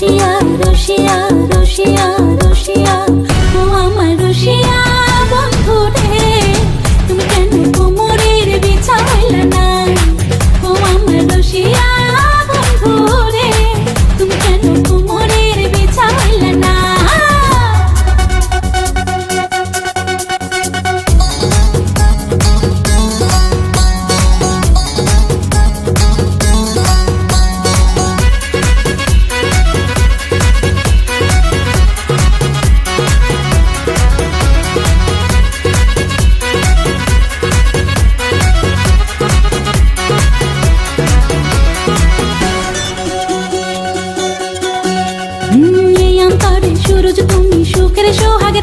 রসিয়া রসিয়া 你说。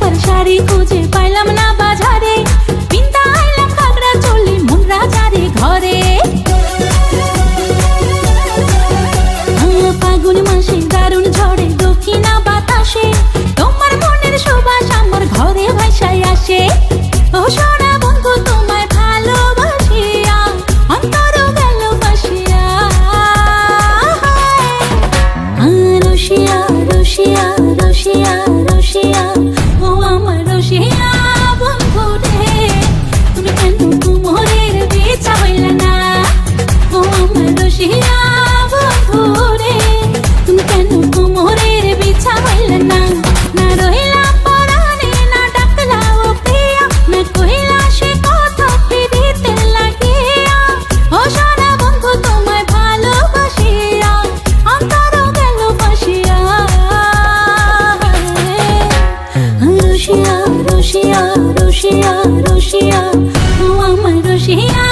supper sari খুঁজে পাইলাম না বাজারে। পিন্তা আইলাম কাকড়া চলে মুন্দ্রা চারে ঘরে। ফাগুন মাসে, দারুণ ঝড়ে, দক্ষিণা বাতাসে। তোমার মনের সুবাস আমার ঘরে ও আমার সে রুশিয়া রুশিয়া রুশিয়া মামা রুশিয়া।